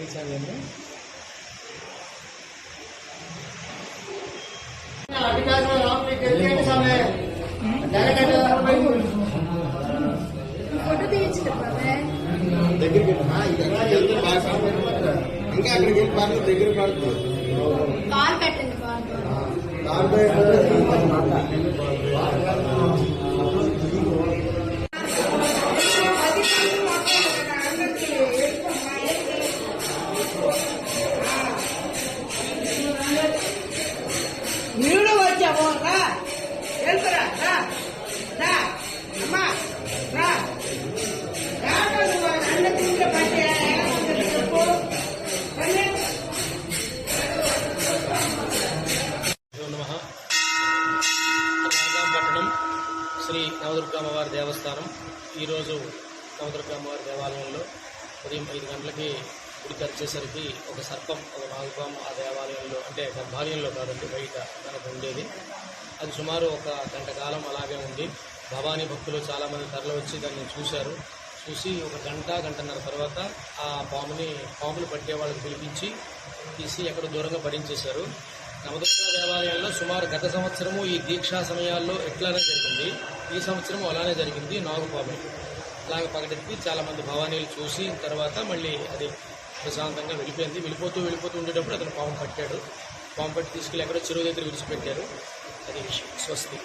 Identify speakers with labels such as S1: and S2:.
S1: ఈశాన్యంలో
S2: ఫోటో తీయించు బాబాయ్
S3: దగ్గరికి వెళ్ళి, ఆ, ఇక్కడ వెళ్తే బాగా కనపడుతుంది. ఇంకా అక్కడికి వెళ్ళి పర్లేదు దగ్గర పడుతుంది
S2: కార్ కట్టండి
S1: పట్టణం శ్రీ నవదుర్గమ్మవారి దేవస్థానం. ఈరోజు నవదుర్గమ్మవారి దేవాలయంలో ఉదయం ఐదు గంటలకి గుడి తెరిచేసరికి ఒక సర్పం ఒక నాగుపాము ఆ దేవాలయంలో అంటే గర్భాలయంలో కాదండి బయట మనకు ఉండేది. అది సుమారు ఒక గంట కాలం అలాగే ఉంది. భవానీ భక్తులు చాలామంది తరలి వచ్చి దాన్ని చూశారు. చూసి ఒక గంట గంటన్నర తర్వాత ఆ పాముని పాములు పట్టే వాళ్ళకి పిలిపించి తీసి ఎక్కడ దూరంగా భరించేశారు నవదుర్గా దేవాలయంలో సుమారు గత సంవత్సరము ఈ దీక్షా సమయాల్లో ఎట్లానే జరిగింది. ఈ సంవత్సరము అలానే జరిగింది. నాగుపాము అలాగే పగటెత్తి చాలా మంది భవానీలు చూసి తర్వాత మళ్ళీ అది ప్రశాంతంగా వెళ్ళిపోయింది. వెళ్ళిపోతూ వెళ్ళిపోతూ ఉండేటప్పుడు అతను పాము పట్టాడు. పాము పట్టి తీసుకెళ్ళి ఎక్కడో చెరువు దగ్గర విడిచిపెట్టారు. అది విషయం స్వస్తి.